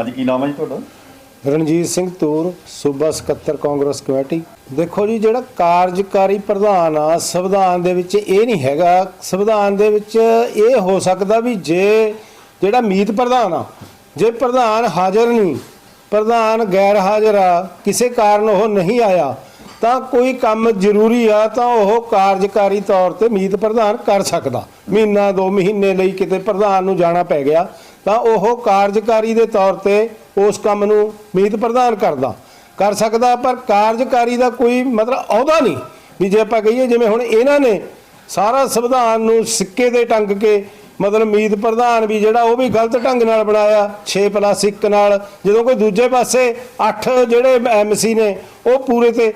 ਅੱਜ ਕੀ ਨਾਮ ਹੈ ਜੀ ਤੁਹਾਡਾ? ਰਣਜੀਤ ਸਿੰਘ ਤੂਰ, ਸੂਬਾ ਸਕੱਤਰ ਕਾਂਗਰਸ ਕਮੇਟੀ। ਦੇਖੋ ਜੀ, ਜਿਹੜਾ ਕਾਰਜਕਾਰੀ ਪ੍ਰਧਾਨ ਆ, ਸੰਵਿਧਾਨ ਦੇ ਵਿੱਚ ਇਹ ਨਹੀਂ ਹੈਗਾ। ਸੰਵਿਧਾਨ ਦੇ ਵਿੱਚ ਇਹ ਹੋ ਸਕਦਾ ਵੀ ਜੇ ਜਿਹੜਾ ਮੀਤ ਪ੍ਰਧਾਨ ਆ, ਜੇ ਪ੍ਰਧਾਨ ਹਾਜ਼ਰ ਨਹੀਂ, ਪ੍ਰਧਾਨ ਗੈਰ ਹਾਜ਼ਰ ਆ, ਕਿਸੇ ਕਾਰਨ ਉਹ ਨਹੀਂ ਆਇਆ, ਤਾਂ ਕੋਈ ਕੰਮ ਜ਼ਰੂਰੀ ਆ, ਤਾਂ ਉਹ ਕਾਰਜਕਾਰੀ ਤੌਰ ਤੇ ਮੀਤ ਪ੍ਰਧਾਨ ਕਰ ਸਕਦਾ। ਮਹੀਨਾ, ਦੋ ਮਹੀਨੇ ਲਈ ਕਿਤੇ ਪ੍ਰਧਾਨ ਨੂੰ ਜਾਣਾ ਪੈ ਗਿਆ। ਤਾਂ ਉਹ ਕਾਰਜਕਾਰੀ ਦੇ ਤੌਰ ਤੇ ਉਸ ਕੰਮ ਨੂੰ ਮੀਤ ਪ੍ਰਧਾਨ ਕਰਦਾ। ਕਰ ਸਕਦਾ, ਪਰ ਕਾਰਜਕਾਰੀ ਦਾ ਕੋਈ ਮਤਲਬ ਅਹੁਦਾ ਨਹੀਂ। ਵੀ ਜੇ ਆਪਾਂ ਕਹੀਏ, ਜਿਵੇਂ ਹੁਣ ਇਹਨਾਂ ਨੇ ਸਾਰਾ ਸੰਵਿਧਾਨ ਨੂੰ ਸਿੱਕੇ ਦੇ ਟੰਗ ਕੇ ਮਤਲਬ ਮੀਤ ਪ੍ਰਧਾਨ ਵੀ ਜਿਹੜਾ ਉਹ ਵੀ ਗਲਤ ਢੰਗ ਨਾਲ ਬਣਾਇਆ 6 ਪਲੱਸ 1 ਨਾਲ, ਜਦੋਂ ਕੋਈ ਦੂਜੇ ਪਾਸੇ 8 ਜਿਹੜੇ ਐਮਸੀ ਨੇ, ਉਹ ਪੂਰੇ ਤੇ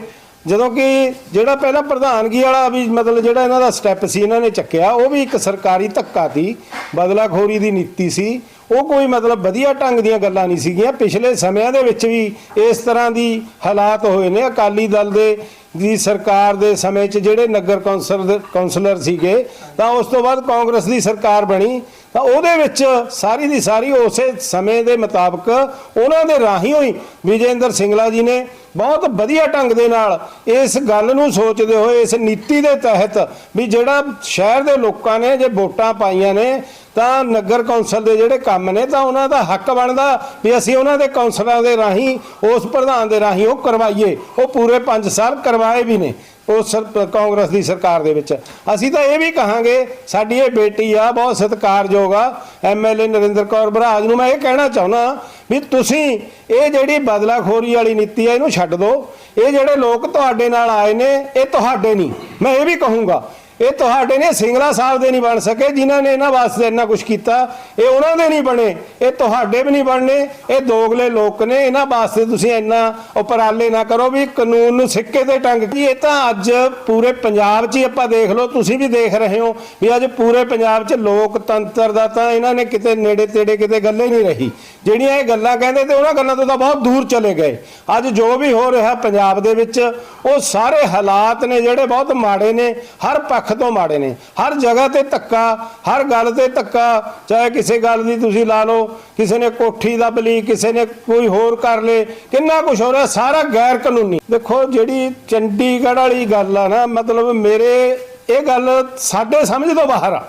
ਜਦੋਂ ਕਿ ਜਿਹੜਾ ਪਹਿਲਾਂ ਪ੍ਰਧਾਨਗੀ ਵਾਲਾ ਵੀ ਮਤਲਬ ਜਿਹੜਾ ਇਹਨਾਂ ਦਾ ਸਟੈਪ ਸੀ, ਇਹਨਾਂ ਨੇ ਚੱਕਿਆ, ਉਹ ਵੀ ਇੱਕ ਸਰਕਾਰੀ ਧੱਕਾ ਸੀ, ਬਦਲਾਖੋਰੀ ਦੀ ਨੀਤੀ ਸੀ। ਉਹ ਕੋਈ ਮਤਲਬ ਵਧੀਆ ਢੰਗ ਦੀਆਂ ਗੱਲਾਂ ਨਹੀਂ ਸੀਗੀਆਂ। ਪਿਛਲੇ ਸਮਿਆਂ ਦੇ ਵਿੱਚ ਵੀ ਇਸ ਤਰ੍ਹਾਂ ਦੀ ਹਾਲਾਤ ਹੋਏ ਨੇ। ਅਕਾਲੀ ਦਲ ਦੇ ਦੀ ਸਰਕਾਰ ਦੇ ਸਮੇਂ 'ਚ ਜਿਹੜੇ ਨਗਰ ਕੌਂਸਲ ਕੌਂਸਲਰ ਸੀਗੇ, ਤਾਂ ਉਸ ਤੋਂ ਬਾਅਦ ਕਾਂਗਰਸ ਦੀ ਸਰਕਾਰ ਬਣੀ। ਤਾਂ ਉਹਦੇ ਵਿੱਚ ਸਾਰੀ ਦੀ ਸਾਰੀ ਉਸੇ ਸਮੇਂ ਦੇ ਮੁਤਾਬਕ ਉਹਨਾਂ ਦੇ ਰਾਹੀਂ ਹੋਈ ਵਿਜੇਂਦਰ ਸਿੰਗਲਾ ਜੀ ਨੇ ਬਹੁਤ ਵਧੀਆ ਢੰਗ ਦੇ ਨਾਲ ਇਸ ਗੱਲ ਨੂੰ ਸੋਚਦੇ ਹੋਏ, ਇਸ ਨੀਤੀ ਦੇ ਤਹਿਤ ਵੀ ਜਿਹੜਾ ਸ਼ਹਿਰ ਦੇ ਲੋਕਾਂ ਨੇ ਜੇ ਵੋਟਾਂ ਪਾਈਆਂ ਨੇ, ਤਾਂ ਨਗਰ ਕੌਂਸਲ ਦੇ ਜਿਹੜੇ ਕੰਮ ਨੇ, ਤਾਂ ਉਹਨਾਂ ਦਾ ਹੱਕ ਬਣਦਾ ਵੀ ਅਸੀਂ ਉਹਨਾਂ ਦੇ ਕੌਂਸਲਰਾਂ ਦੇ ਰਾਹੀਂ, ਉਸ ਪ੍ਰਧਾਨ ਦੇ ਰਾਹੀਂ ਉਹ ਕਰਵਾਈਏ। ਉਹ ਪੂਰੇ 5 ਸਾਲ ਕਰਵਾਏ ਵੀ ਨੇ ਉਸ ਸਰ- ਕਾਂਗਰਸ ਦੀ ਸਰਕਾਰ ਦੇ ਵਿੱਚ। ਅਸੀਂ ਤਾਂ ਇਹ ਵੀ ਕਹਾਂਗੇ, ਸਾਡੀ ਇਹ ਬੇਟੀ ਆ, ਬਹੁਤ ਸਤਿਕਾਰਯੋਗ ਆ ਐਮਐਲਏ ਨਰਿੰਦਰ ਕੌਰ ਬਰਾਜ ਨੂੰ ਮੈਂ ਇਹ ਕਹਿਣਾ ਚਾਹੁੰਦਾ ਵੀ ਤੁਸੀਂ ਇਹ ਜਿਹੜੀ ਬਦਲਾਖੋਰੀ ਵਾਲੀ ਨੀਤੀ ਆ, ਇਹਨੂੰ ਛੱਡ ਦਿਓ। ਇਹ ਜਿਹੜੇ ਲੋਕ ਤੁਹਾਡੇ ਨਾਲ ਆਏ ਨੇ, ਇਹ ਤੁਹਾਡੇ ਨਹੀਂ। ਮੈਂ ਇਹ ਵੀ ਕਹੂੰਗਾ ਇਹ ਤੁਹਾਡੇ ਨੇ ਸਿੰਗਲਾ ਸਾਹਿਬ ਦੇ ਨਹੀਂ ਬਣ ਸਕੇ, ਜਿਨ੍ਹਾਂ ਨੇ ਇਹਨਾਂ ਵਾਸਤੇ ਇੰਨਾ ਕੁਝ ਕੀਤਾ। ਇਹ ਉਹਨਾਂ ਦੇ ਨਹੀਂ ਬਣੇ, ਇਹ ਤੁਹਾਡੇ ਵੀ ਨਹੀਂ ਬਣਨੇ, ਇਹ ਦੋਗਲੇ ਲੋਕ ਨੇ, ਇਹਨਾਂ ਵਾਸਤੇ ਤੁਸੀਂ ਇੰਨਾ ਉਪਰਾਲੇ ਨਾ ਕਰੋ ਵੀ ਕਾਨੂੰਨ ਨੂੰ ਸਿੱਕੇ ਤੇ ਟੰਗ ਕੇ। ਇਹ ਤਾਂ ਅੱਜ ਪੂਰੇ ਪੰਜਾਬ 'ਚ ਹੀ ਆਪਾਂ ਦੇਖ ਲਓ, ਤੁਸੀਂ ਵੀ ਦੇਖ ਰਹੇ ਹੋ ਵੀ ਅੱਜ ਪੂਰੇ ਪੰਜਾਬ 'ਚ ਲੋਕਤੰਤਰ ਦਾ ਤਾਂ ਇਹਨਾਂ ਨੇ ਕਿਤੇ ਨੇੜੇ ਤੇੜੇ ਕਿਤੇ ਗੱਲੇ ਨਹੀਂ ਰਹੀ। ਜਿਹੜੀਆਂ ਇਹ ਗੱਲਾਂ ਕਹਿੰਦੇ ਤੇ ਉਹਨਾਂ ਗੱਲਾਂ ਤੋਂ ਤਾਂ ਬਹੁਤ ਦੂਰ ਚਲੇ ਗਏ। ਅੱਜ ਜੋ ਵੀ ਹੋ ਰਿਹਾ ਪੰਜਾਬ ਦੇ ਵਿੱਚ, ਉਹ ਸਾਰੇ ਹਾਲਾਤ ਨੇ ਜਿਹੜੇ ਬਹੁਤ ਮਾੜੇ ਨੇ, ਹਰ ਪੱਖ ਤੋਂ ਮਾੜੇ ਨੇ। ਹਰ ਜਗ੍ਹਾ ਤੇ ਧੱਕਾ, ਹਰ ਗੱਲ ਤੇ ਧੱਕਾ, ਚਾਹੇ ਕਿਸੇ ਗੱਲ ਦੀ ਤੁਸੀਂ ਲਾ ਲਓ, ਕਿਸੇ ਨੇ ਕੋਠੀ ਦੱਬ ਲਈ, ਕਿਸੇ ਨੇ ਕੋਈ ਹੋਰ ਕਰ ਲੇ ਕਿੰਨਾ ਕੁਝ ਹੋ ਰਿਹਾ, ਸਾਰਾ ਗੈਰ ਕਾਨੂੰਨੀ ਦੇਖੋ, ਜਿਹੜੀ ਚੰਡੀਗੜ੍ਹ ਵਾਲੀ ਗੱਲ ਆ ਨਾ, ਮਤਲਬ ਮੇਰੇ ਇਹ ਗੱਲ ਸਾਡੇ ਸਮਝ ਤੋਂ ਬਾਹਰ ਆ।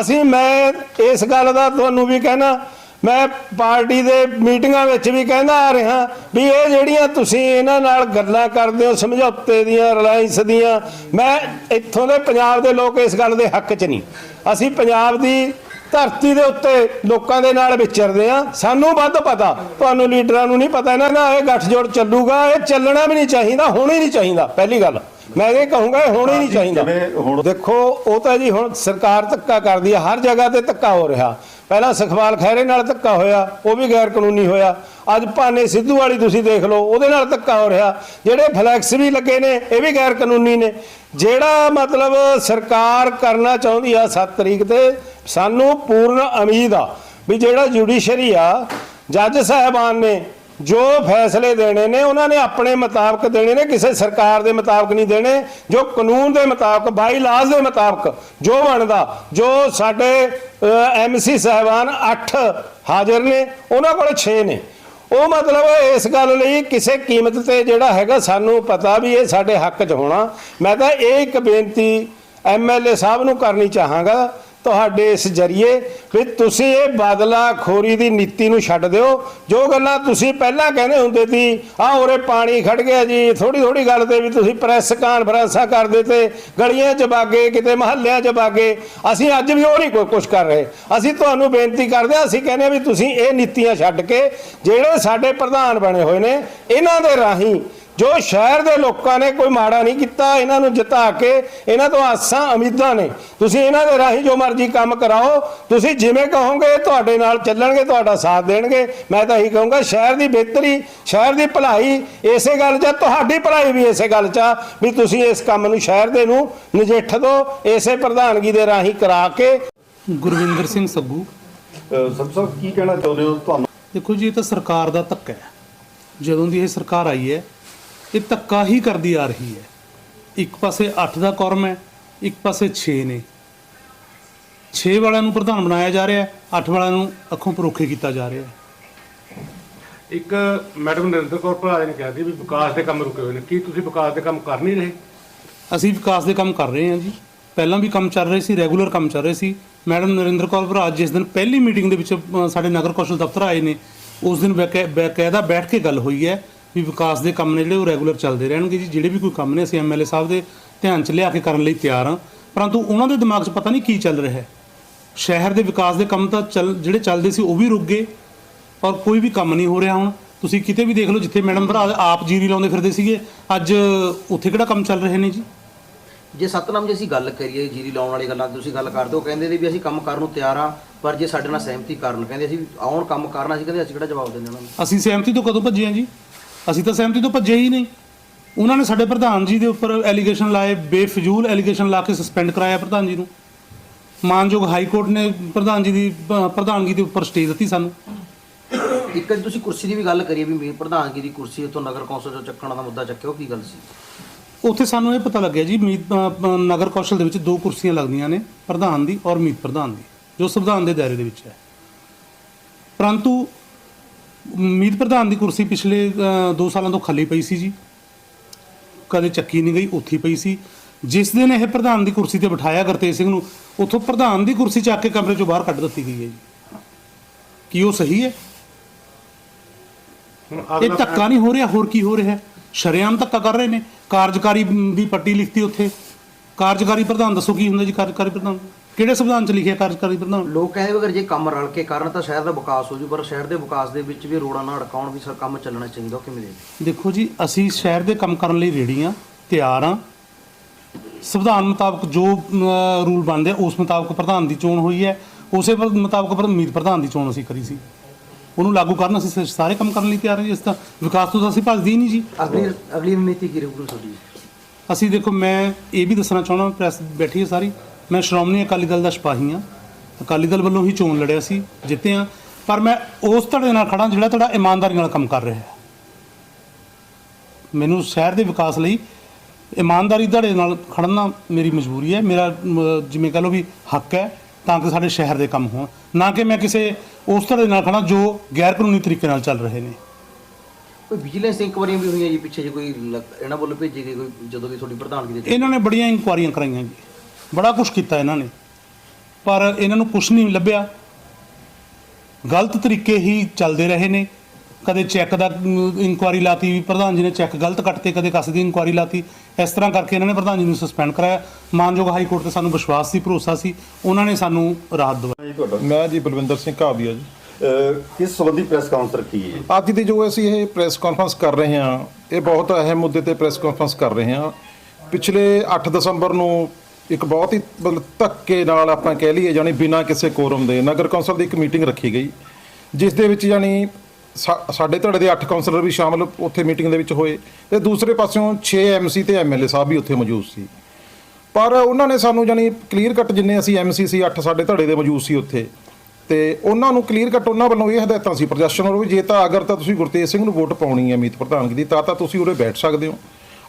ਅਸੀਂ, ਮੈਂ ਇਸ ਗੱਲ ਦਾ ਤੁਹਾਨੂੰ ਵੀ ਕਹਿਣਾ ਮੈਂ ਪਾਰਟੀ ਦੇ ਮੀਟਿੰਗਾਂ ਵਿੱਚ ਵੀ ਕਹਿੰਦਾ ਆ ਰਿਹਾ ਵੀ ਇਹ ਜਿਹੜੀਆਂ ਤੁਸੀਂ ਇਹਨਾਂ ਨਾਲ ਗੱਲਾਂ ਕਰਦੇ ਹੋ ਸਮਝੌਤੇ ਦੀਆਂ ਰਿਲਾਇੰਸ ਦੀਆਂ ਮੈਂ ਇੱਥੋਂ ਦੇ ਪੰਜਾਬ ਦੇ ਲੋਕ ਇਸ ਗੱਲ ਦੇ ਹੱਕ 'ਚ ਨਹੀਂ। ਅਸੀਂ ਪੰਜਾਬ ਦੀ ਧਰਤੀ ਦੇ ਉੱਤੇ ਲੋਕਾਂ ਦੇ ਨਾਲ ਵਿਚਰਦੇ ਆ ਸਾਨੂੰ ਵੱਧ ਪਤਾ। ਤੁਹਾਨੂੰ ਲੀਡਰਾਂ ਨੂੰ ਨਹੀਂ ਪਤਾ ਇਹਨਾਂ ਦਾ ਇਹ ਗੱਠਜੋੜ ਚੱਲੂਗਾ ਇਹ ਚੱਲਣਾ ਵੀ ਨਹੀਂ ਚਾਹੀਦਾ ਹੋਣਾ ਹੀ ਨਹੀਂ ਚਾਹੀਦਾ ਪਹਿਲੀ ਗੱਲ। ਮੈਂ ਇਹ ਕਹੂੰਗਾ ਇਹ ਹੋਣਾ ਹੀ ਨਹੀਂ ਚਾਹੀਦਾ। ਦੇਖੋ ਉਹ ਤਾਂ ਜੀ ਹੁਣ ਸਰਕਾਰ ਧੱਕਾ ਕਰਦੀ ਹੈ ਹਰ ਜਗ੍ਹਾ ਤੇ ਧੱਕਾ ਹੋ ਰਿਹਾ। ਪਹਿਲਾਂ ਸੁਖਪਾਲ ਖੈਰੇ ਨਾਲ ਧੱਕਾ ਹੋਇਆ, ਉਹ ਵੀ ਗੈਰ ਕਾਨੂੰਨੀ ਹੋਇਆ। ਅੱਜ ਭਾਨੇ ਸਿੱਧੂ ਵਾਲੀ ਤੁਸੀਂ ਦੇਖ ਲਓ, ਉਹਦੇ ਨਾਲ ਧੱਕਾ ਹੋ ਰਿਹਾ। ਜਿਹੜੇ ਫਲੈਕਸ ਵੀ ਲੱਗੇ ਨੇ, ਇਹ ਵੀ ਗੈਰ ਕਾਨੂੰਨੀ ਨੇ। ਜਿਹੜਾ ਮਤਲਬ ਸਰਕਾਰ ਕਰਨਾ ਚਾਹੁੰਦੀ ਆ 7 ਤਰੀਕ ਤੇ, ਸਾਨੂੰ ਪੂਰਨ ਉਮੀਦ ਆ ਵੀ ਜਿਹੜਾ ਜੁਡੀਸ਼ਰੀ ਆ, ਜੱਜ ਸਾਹਿਬਾਨ ਨੇ ਜੋ ਫੈਸਲੇ ਦੇਣੇ ਨੇ, ਉਹਨਾਂ ਨੇ ਆਪਣੇ ਮੁਤਾਬਕ ਦੇਣੇ ਨੇ, ਕਿਸੇ ਸਰਕਾਰ ਦੇ ਮੁਤਾਬਕ ਨਹੀਂ ਦੇਣੇ, ਜੋ ਕਾਨੂੰਨ ਦੇ ਮੁਤਾਬਕ, ਬਾਈ ਲਾਜ਼ ਦੇ ਮੁਤਾਬਕ ਜੋ ਬਣਦਾ, ਜੋ ਸਾਡੇ ਐਮਸੀ ਸਾਹਿਬਾਨ 8 ਹਾਜ਼ਰ ਨੇ, ਉਹਨਾਂ ਕੋਲ 6 ਨੇ। ਉਹ ਮਤਲਬ ਇਸ ਗੱਲ ਲਈ ਕਿਸੇ ਕੀਮਤ ਤੇ ਜਿਹੜਾ ਹੈਗਾ ਸਾਨੂੰ ਪਤਾ ਵੀ ਇਹ ਸਾਡੇ ਹੱਕ 'ਚ ਹੋਣਾ। ਮੈਂ ਤਾਂ ਇਹ ਇੱਕ ਬੇਨਤੀ ਐਮਐਲਏ ਸਾਹਿਬ ਨੂੰ ਕਰਨੀ ਚਾਹਾਂਗਾ ਤੁਹਾਡੇ ਇਸ ਜਰੀਏ ਵੀ ਤੁਸੀਂ ਇਹ ਬਾਦਲਾ ਖੋਰੀ ਦੀ ਨੀਤੀ ਨੂੰ ਛੱਡ ਦਿਓ। ਜੋ ਗੱਲਾਂ ਤੁਸੀਂ ਪਹਿਲਾਂ ਕਹਿੰਦੇ ਹੁੰਦੇ ਸੀ, ਆ ਉਰੇ ਪਾਣੀ ਖੜ ਗਿਆ ਜੀ ਥੋੜੀ ਥੋੜੀ ਗੱਲ ਤੇ ਵੀ ਤੁਸੀਂ ਪ੍ਰੈਸ ਕਾਨਫਰੰਸਾਂ ਕਰਦੇ ਤੇ ਗਲੀਆਂ 'ਚ ਬਾਗੇ, ਕਿਤੇ ਮਹੱਲਿਆਂ 'ਚ ਬਾਗੇ। ਅਸੀਂ ਅੱਜ ਵੀ ਉਹ ਨਹੀਂ ਕੋਈ ਕੁਝ ਕਰ ਰਹੇ। ਅਸੀਂ ਤੁਹਾਨੂੰ ਬੇਨਤੀ ਕਰਦੇ ਹਾਂ, ਅਸੀਂ ਕਹਿੰਦੇ ਹਾਂ ਵੀ ਤੁਸੀਂ ਇਹ ਨੀਤੀਆਂ ਛੱਡ ਕੇ, ਜਿਹੜੇ ਸਾਡੇ ਪ੍ਰਧਾਨ ਬਣੇ ਹੋਏ ਨੇ, ਇਹਨਾਂ ਦੇ ਰਾਹੀਂ ਜੋ ਸ਼ਹਿਰ ਦੇ ਲੋਕਾਂ ਨੇ ਕੋਈ ਮਾੜਾ ਨਹੀਂ ਕੀਤਾ ਇਹਨਾਂ ਨੂੰ ਜਿਤਾ ਕੇ ਇਹਨਾਂ ਤੋਂ ਆਸਾਂ ਉਮੀਦਾਂ ਨੇ। ਤੁਸੀਂ ਇਹਨਾਂ ਦੇ ਰਾਹੀਂ ਜੋ ਮਰਜ਼ੀ ਕੰਮ ਕਰਾਓ ਤੁਸੀਂ ਜਿਵੇਂ ਕਹੋਗੇ ਤੁਹਾਡੇ ਨਾਲ ਚੱਲਣਗੇ ਤੁਹਾਡਾ ਸਾਥ ਦੇਣਗੇ। ਮੈਂ ਤਾਂ ਇਹੀ ਕਹੂੰਗਾ ਸ਼ਹਿਰ ਦੀ ਬਿਹਤਰੀ ਸ਼ਹਿਰ ਦੀ ਭਲਾਈ ਇਸੇ ਗੱਲ 'ਚ ਆ, ਤੁਹਾਡੀ ਭਲਾਈ ਵੀ ਇਸੇ ਗੱਲ 'ਚ ਆ ਵੀ ਤੁਸੀਂ ਇਸ ਕੰਮ ਨੂੰ ਸ਼ਹਿਰ ਦੇ ਨੂੰ ਨਜਿੱਠ ਦਿਓ ਇਸੇ ਪ੍ਰਧਾਨਗੀ ਦੇ ਰਾਹੀਂ ਕਰਾ ਕੇ। ਗੁਰਵਿੰਦਰ ਸਿੰਘ ਸੱਗੂ। ਸਭ ਸਾਹਿਬ ਕੀ ਕਹਿਣਾ ਚਾਹੁੰਦੇ ਹੋ ਤੁਹਾਨੂੰ? ਦੇਖੋ ਜੀ ਇਹ ਤਾਂ ਸਰਕਾਰ ਦਾ ਧੱਕਾ ਹੈ। ਜਦੋਂ ਦੀ ਇਹ ਸਰਕਾਰ ਆਈ ਹੈ ਇਹ ਧੱਕਾ ਹੀ ਕਰਦੀ ਆ ਰਹੀ ਹੈ। ਇੱਕ ਪਾਸੇ 8 ਦਾ ਕੌਰਮ ਹੈ ਇੱਕ ਪਾਸੇ 6 ਨੇ। 6 ਵਾਲਿਆਂ ਨੂੰ ਪ੍ਰਧਾਨ ਬਣਾਇਆ ਜਾ ਰਿਹਾ ਹੈ 8 ਵਾਲਿਆਂ ਨੂੰ ਅੱਖੋਂ ਪਰੋਖੇ ਕੀਤਾ ਜਾ ਰਿਹਾ ਹੈ। ਇੱਕ ਮੈਡਮ ਨਰਿੰਦਰ ਕੌਰ ਭਰਾ ਨੇ ਕਿਹਾ ਸੀ ਵੀ ਵਿਕਾਸ ਦੇ ਕੰਮ ਰੁਕੇ ਹੋਏ ਨੇ। ਕੀ ਤੁਸੀਂ ਵਿਕਾਸ ਦੇ ਕੰਮ ਕਰ ਨਹੀਂ ਰਹੇ? ਅਸੀਂ ਵਿਕਾਸ ਦੇ ਕੰਮ ਕਰ ਰਹੇ ਹਾਂ ਜੀ। ਪਹਿਲਾਂ ਵੀ ਕੰਮ ਚੱਲ ਰਹੇ ਸੀ ਰੈਗੂਲਰ ਕੰਮ ਚੱਲ ਰਹੇ ਸੀ। ਮੈਡਮ ਨਰਿੰਦਰ ਕੌਰ ਭਰਾ ਜਿਸ ਦਿਨ ਪਹਿਲੀ ਮੀਟਿੰਗ ਦੇ ਵਿੱਚ ਸਾਡੇ ਨਗਰ ਕੌਸ਼ਲ ਦਫ਼ਤਰ ਆਏ ਨੇ। ਉਸ ਦਿਨ ਬਕਾਇ- ਬਕਾਇਦਾ ਬੈਠ ਕੇ ਗੱਲ ਹੋਈ ਹੈ। ਵੀ ਵਿਕਾਸ ਦੇ ਕੰਮ ਨੇ ਜਿਹੜੇ ਉਹ ਰੈਗੂਲਰ ਚੱਲਦੇ ਰਹਿਣਗੇ ਜੀ। ਜਿਹੜੇ ਵੀ ਕੋਈ ਕੰਮ ਨੇ ਅਸੀਂ ਐਮਐਲਏ ਸਾਹਿਬ ਦੇ ਧਿਆਨ 'ਚ ਲਿਆ ਕੇ ਕਰਨ ਲਈ ਤਿਆਰ ਹਾਂ। ਪਰੰਤੂ ਉਹਨਾਂ ਦੇ ਦਿਮਾਗ 'ਚ ਪਤਾ ਨਹੀਂ ਕੀ ਚੱਲ ਰਿਹਾ ਹੈ। ਸ਼ਹਿਰ ਦੇ ਵਿਕਾਸ ਦੇ ਕੰਮ ਤਾਂ ਚੱਲ ਜਿਹੜੇ ਚੱਲਦੇ ਸੀ ਉਹ ਵੀ ਰੁਕ ਗਏ ਔਰ ਕੋਈ ਵੀ ਕੰਮ ਨਹੀਂ ਹੋ ਰਿਹਾ ਹੁਣ। ਤੁਸੀਂ ਕਿਤੇ ਵੀ ਦੇਖ ਲਓ ਜਿੱਥੇ ਮੈਡਮ ਭਰਾ ਆਪ ਜੀਰੀ ਲਾਉਂਦੇ ਫਿਰਦੇ ਸੀਗੇ ਅੱਜ ਉੱਥੇ ਕਿਹੜਾ ਕੰਮ ਚੱਲ ਰਹੇ ਨੇ ਜੀ? ਜੇ ਸਤਨਾਮ ਜੇ ਅਸੀਂ ਗੱਲ ਕਰੀਏ ਜੀਰੀ ਲਾਉਣ ਵਾਲੀ ਗੱਲਾਂ ਤੁਸੀਂ ਗੱਲ ਕਰਦੇ ਹੋ ਕਹਿੰਦੇ ਨੇ ਵੀ ਅਸੀਂ ਕੰਮ ਕਰਨ ਨੂੰ ਤਿਆਰ ਆ ਪਰ ਜੇ ਸਾਡੇ ਨਾਲ ਸਹਿਮਤੀ ਕਰਨ ਕਹਿੰਦੇ ਅਸੀਂ ਆਉਣ ਕੰਮ ਕਰਨਾ ਸੀ ਕਹਿੰਦੇ ਅਸੀਂ ਕਿਹੜਾ ਜਵਾਬ ਦਿੰਦੇ ਉਹਨਾਂ ਨੂੰ? ਅਸੀਂ ਸਹਿਮਤੀ ਤੋਂ ਕਦੋਂ ਭੱਜੇ ਹਾਂ ਜੀ? ਅਸੀਂ ਤਾਂ ਸਹਿਮਤੀ ਤੋਂ ਭੱਜੇ ਹੀ ਨਹੀਂ। ਉਹਨਾਂ ਨੇ ਸਾਡੇ ਪ੍ਰਧਾਨ ਜੀ ਦੇ ਉੱਪਰ ਐਲੀਗੇਸ਼ਨ ਲਾਏ ਬੇਫਜ਼ੂਲ ਐਲੀਗੇਸ਼ਨ ਲਾ ਕੇ ਸਸਪੈਂਡ ਕਰਾਇਆ ਪ੍ਰਧਾਨ ਜੀ ਨੂੰ। ਮਾਨਯੋਗ ਹਾਈ ਕੋਰਟ ਨੇ ਪ੍ਰਧਾਨ ਜੀ ਦੀ ਪ੍ਰਧਾਨਗੀ ਦੇ ਉੱਪਰ ਸਟੇ ਦਿੱਤੀ ਸਾਨੂੰ। ਇੱਕ ਤੁਸੀਂ ਕੁਰਸੀ ਦੀ ਵੀ ਗੱਲ ਕਰੀਏ ਵੀ ਮੇਰੀ ਪ੍ਰਧਾਨਗੀ ਦੀ ਕੁਰਸੀ ਉੱਥੋਂ ਨਗਰ ਕੌਂਸਲ ਚੋਂ ਚੱਕਣ ਦਾ ਮੁੱਦਾ ਚੱਕਿਆ ਉਹ ਕੀ ਗੱਲ ਸੀ? ਉੱਥੇ ਸਾਨੂੰ ਇਹ ਪਤਾ ਲੱਗਿਆ ਜੀ ਮੀਤ ਨਗਰ ਕੌਸ਼ਲ ਦੇ ਵਿੱਚ ਦੋ ਕੁਰਸੀਆਂ ਲੱਗਦੀਆਂ ਨੇ ਪ੍ਰਧਾਨ ਦੀ ਔਰ ਮੀਤ ਪ੍ਰਧਾਨ ਦੀ ਜੋ ਸੰਵਿਧਾਨ ਦੇ ਦਾਇਰੇ ਦੇ ਵਿੱਚ ਹੈ। ਪਰੰਤੂ ਮੀਤ ਪ੍ਰਧਾਨ ਦੀ ਕੁਰਸੀ ਪਿਛਲੇ 2 ਸਾਲਾਂ ਤੋਂ ਖਾਲੀ ਪਈ ਸੀ ਜੀ। ਕਦੇ ਚੱਕੀ ਨਹੀਂ ਗਈ ਉੱਥੇ ਪਈ ਸੀ। ਜਿਸ ਦਿਨ ਇਹ ਪ੍ਰਧਾਨ ਦੀ ਕੁਰਸੀ ਤੇ ਬਿਠਾਇਆ ਗੁਰਤੇਜ ਸਿੰਘ ਨੂੰ ਉੱਥੋਂ ਪ੍ਰਧਾਨ ਦੀ ਕੁਰਸੀ ਚੱਕ ਕੇ ਕਮਰੇ ਚੋਂ ਬਾਹਰ ਕੱਢ ਦਿੱਤੀ ਗਈ ਹੈ ਜੀ। ਕੀ ਉਹ ਸਹੀ ਹੈ? ਇਹ ਧੱਕਾ ਨਹੀਂ ਹੋ ਰਿਹਾ ਹੋਰ ਕੀ ਹੋ ਰਿਹਾ ਸ਼ਰੇਆਮ ਧੱਕਾ ਕਰ ਰਹੇ ਨੇ। ਕਾਰਜਕਾਰੀ ਦੀ ਪੱਟੀ ਲਿਖਤੀ ਉੱਥੇ। ਕਾਰਜਕਾਰੀ ਪ੍ਰਧਾਨ ਦੱਸੋ ਕੀ ਹੁੰਦਾ ਜੀ ਕਾਰਜਕਾਰੀ ਪ੍ਰਧਾਨ? ਕਿਹੜੇ ਸੰਵਿਧਾਨ ਚ ਲਿਖਿਆ ਕਾਰਜਕਾਰੀ ਪ੍ਰਧਾਨ? ਲੋਕ ਕਹਿੰਦੇ ਵੀ ਅਗਰ ਜੇ ਕੰਮ ਰਲ ਕੇ ਕਰਨ ਤਾਂ ਸ਼ਹਿਰ ਦਾ ਵਿਕਾਸ ਹੋ ਜੂ ਪਰ ਸ਼ਹਿਰ ਦੇ ਵਿਕਾਸ ਦੇ ਵਿੱਚ ਵੀ ਰੋੜਾ ਨਾ ਅੜਕਾਉਣ ਵੀ ਸਰ ਕੰਮ ਚੱਲਣਾ ਚਾਹੀਦਾ ਉਹ ਕਿਵੇਂ ਦੇ ਦੇਖੋ ਜੀ ਅਸੀਂ ਸ਼ਹਿਰ ਦੇ ਕੰਮ ਕਰਨ ਲਈ ਰੈਡੀ ਹਾਂ ਤਿਆਰ ਹਾਂ ਸੰਵਿਧਾਨ ਮੁਤਾਬਕ ਜੋ ਅਮ, ਰੂਲ ਬਣਦੇ ਆ, ਉਸ ਮੁਤਾਬਕ ਪ੍ਰਧਾਨ ਦੀ ਚੋਣ ਹੋਈ ਹੈ। ਉਸੇ ਪਰ- ਮੁਤਾਬਕ ਪਰ ਮੀਤ ਪ੍ਰਧਾਨ ਦੀ ਚੋਣ ਅਸੀਂ ਕਰੀ ਸੀ। ਉਹਨੂੰ ਲਾਗੂ ਕਰਨ ਅਸੀਂ ਸ- ਸਾਰੇ ਕੰਮ ਕਰਨ ਲਈ ਤਿਆਰ ਹਾਂ ਜੀ ਇਸ ਦਾ ਵਿਕਾਸ ਤੋਂ ਤਾਂ ਅਸੀਂ ਭੱਜਦੇ ਹੀ ਨਹੀਂ ਜੀ। ਅਗਲੀ ਅਗਲੀ ਰਣਨੀਤੀ ਕੀ ਰਹੂਗੀ ਤੁਹਾਡੀ? ਅਸੀਂ ਦੇਖੋ ਮੈਂ ਇਹ ਵੀ ਦੱਸਣਾ ਚਾਹੁੰਦਾ ਪ੍ਰੈਸ ਬੈਠੀ ਹੈ ਸਾਰੀ। ਮੈਂ ਸ਼੍ਰੋਮਣੀ ਅਕਾਲੀ ਦਲ ਦਾ ਸਿਪਾਹੀ ਹਾਂ। ਅਕਾਲੀ ਦਲ ਵੱਲੋਂ ਹੀ ਚੋਣ ਲੜਿਆ ਸੀ ਜਿੱਤੇ ਹਾਂ। ਪਰ ਮੈਂ ਉਸ ਧੜੇ ਨਾਲ ਖੜਾ ਜਿਹੜਾ ਤੁਹਾਡਾ ਇਮਾਨਦਾਰੀ ਨਾਲ ਕੰਮ ਕਰ ਰਿਹਾ ਹੈ। ਮੈਨੂੰ ਸ਼ਹਿਰ ਦੇ ਵਿਕਾਸ ਲਈ ਇਮਾਨਦਾਰੀ ਧੜੇ ਨਾਲ ਖੜਨਾ ਮੇਰੀ ਮਜਬੂਰੀ ਹੈ। ਮੇਰਾ ਜਿਵੇਂ ਕਹ ਲਓ ਵੀ ਹੱਕ ਹੈ ਤਾਂ ਕਿ ਸਾਡੇ ਸ਼ਹਿਰ ਦੇ ਕੰਮ ਹੋਣ। ਨਾ ਕਿ ਮੈਂ ਕਿਸੇ ਉਸ ਧੜੇ ਨਾਲ ਖੜਾ ਜੋ ਗੈਰ ਕਾਨੂੰਨੀ ਤਰੀਕੇ ਨਾਲ ਚੱਲ ਰਹੇ ਨੇ। ਕੋਈ ਵਿਜੀਲੈਂਸ ਇਨਕੁਆਰੀਆਂ ਵੀ ਹੋਈਆਂ ਜੀ ਪਿੱਛੇ ਜੇ ਕੋਈ ਇਹਨਾਂ ਵੱਲੋਂ ਭੇਜੀ ਗਈ ਕੋਈ ਜਦੋਂ ਵੀ ਤੁਹਾਡੀ ਪ੍ਰਧਾਨਗੀ ਦੇ ਇਹਨਾਂ ਨੇ ਬੜੀਆਂ ਇਨਕੁਆਰੀਆਂ ਕਰਾਈਆਂ ਜੀ। ਬੜਾ ਕੁਝ ਕੀਤਾ ਇਹਨਾਂ ਨੇ। ਪਰ ਇਹਨਾਂ ਨੂੰ ਕੁਝ ਨਹੀਂ ਲੱਭਿਆ। ਗਲਤ ਤਰੀਕੇ ਹੀ ਚੱਲਦੇ ਰਹੇ ਨੇ। ਕਦੇ ਚੈੱਕ ਦਾ ਇਨਕੁਆਰੀ ਲਾਤੀ ਵੀ ਪ੍ਰਧਾਨ ਜੀ ਨੇ ਚੈੱਕ ਗਲਤ ਕੱਟਤੇ ਕਦੇ ਕਸ ਦੀ ਇਨਕੁਆਰੀ ਲਾਤੀ। ਇਸ ਤਰ੍ਹਾਂ ਕਰਕੇ ਇਹਨਾਂ ਨੇ ਪ੍ਰਧਾਨ ਜੀ ਨੂੰ ਸਸਪੈਂਡ ਕਰਾਇਆ। ਮਾਨਯੋਗ ਹਾਈ ਕੋਰਟ ਤੇ ਸਾਨੂੰ ਵਿਸ਼ਵਾਸ ਸੀ ਭਰੋਸਾ ਸੀ। ਉਹਨਾਂ ਨੇ ਸਾਨੂੰ ਰਾਹਤ ਦਵਾਈ। ਮੈਂ ਜੀ ਬਲਵਿੰਦਰ ਸਿੰਘ ਘਾਬੀਆ ਜੀ। ਕਿਸ ਸੰਬੰਧੀ ਪ੍ਰੈਸ ਕਾਨਫਰੰਸ ਰੱਖੀ ਹੈ? ਅੱਜ ਦੀ ਜੋ ਅਸੀਂ ਇਹ ਪ੍ਰੈਸ ਕਾਨਫਰੰਸ ਕਰ ਰਹੇ ਹਾਂ ਇਹ ਬਹੁਤ ਅਹਿਮ ਮੁੱਦੇ ਤੇ ਪ੍ਰੈਸ ਕਾਨਫਰੰਸ ਕਰ ਰਹੇ ਹਾਂ। ਪਿਛਲੇ 8 ਦਸੰਬਰ ਨੂੰ ਇੱਕ ਬਹੁਤ ਹੀ ਮਤਲਬ ਧੱਕੇ ਨਾਲ ਆਪਾਂ ਕਹਿ ਲਈਏ ਜਾਨੀ ਬਿਨਾਂ ਕਿਸੇ ਕੋਰਮ ਦੇ ਨਗਰ ਕੌਂਸਲ ਦੀ ਇੱਕ ਮੀਟਿੰਗ ਰੱਖੀ ਗਈ, ਜਿਸ ਦੇ ਵਿੱਚ ਜਾਨੀ ਸਾਡੇ ਧੜੇ ਦੇ 8 ਕਾਉਂਸਲਰ ਵੀ ਸ਼ਾਮਲ ਉੱਥੇ ਮੀਟਿੰਗ ਦੇ ਵਿੱਚ ਹੋਏ ਤੇ ਦੂਸਰੇ ਪਾਸਿਓਂ 6 ਐਮਸੀ ਤੇ ਐਮਐਲਏ ਸਾਹਿਬ ਵੀ ਉੱਥੇ ਮੌਜੂਦ ਸੀ। ਪਰ ਉਹਨਾਂ ਨੇ ਸਾਨੂੰ ਜਾਨੀ ਕਲੀਅਰ ਕੱਟ ਜਿੰਨੇ ਅਸੀਂ ਐਮਸੀ ਸੀ 8 ਸਾਡੇ ਧੜੇ ਦੇ ਮੌਜੂਦ ਸੀ ਉੱਥੇ। ਤੇ ਉਹਨਾਂ ਨੂੰ ਕਲੀਅਰ ਕੱਟ ਉਹਨਾਂ ਵੱਲੋਂ ਇਹ ਹਦਾਇਤਾਂ ਸੀ, ਪ੍ਰਸ਼ਾਸਨ ਵੱਲੋਂ ਵੀ ਜੇ ਤਾਂ ਅਗਰ ਤਾਂ ਤੁਸੀਂ ਗੁਰਤੇਜ ਸਿੰਘ ਨੂੰ ਵੋਟ ਪਾਉਣੀ ਹੈ ਮੀਤ ਪ੍ਰਧਾਨਗੀ ਦੀ, ਤਾਂ ਤਾਂ ਤੁਸੀਂ ਉਰੇ ਬੈਠ ਸਕਦੇ ਹੋ।